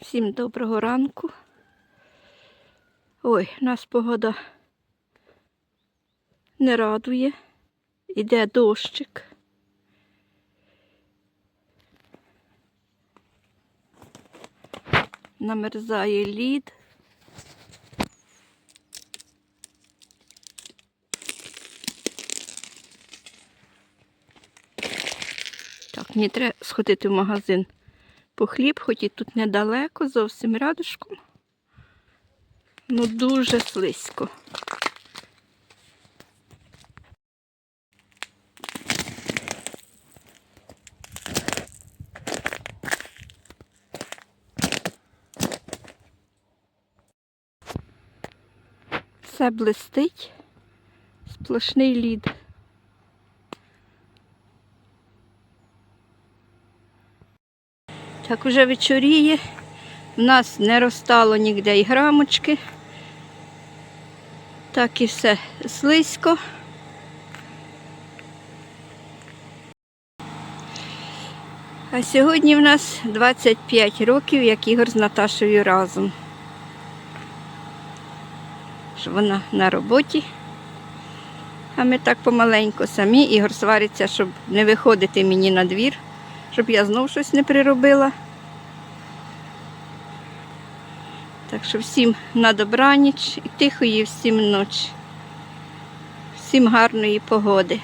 Всім доброго ранку. Ой, нас погода не радує. Іде дощик. Намерзає лід. Так, мені треба сходити в магазин по хліб, хоч і тут недалеко, зовсім рядышком. Ну дуже слизько. Все блистить, сплошний лід. Так уже вечоріє. У нас не розтало ніде і грамочки. Так і все слизько. А сьогодні в нас 25 років, як Ігор з Наташею разом. Вона на роботі. А ми так помаленьку самі. Ігор свариться, щоб не виходити мені на двір, щоб я знов щось не приробила. Так що всім на добраніч і тихої всім ночі. Всім гарної погоди.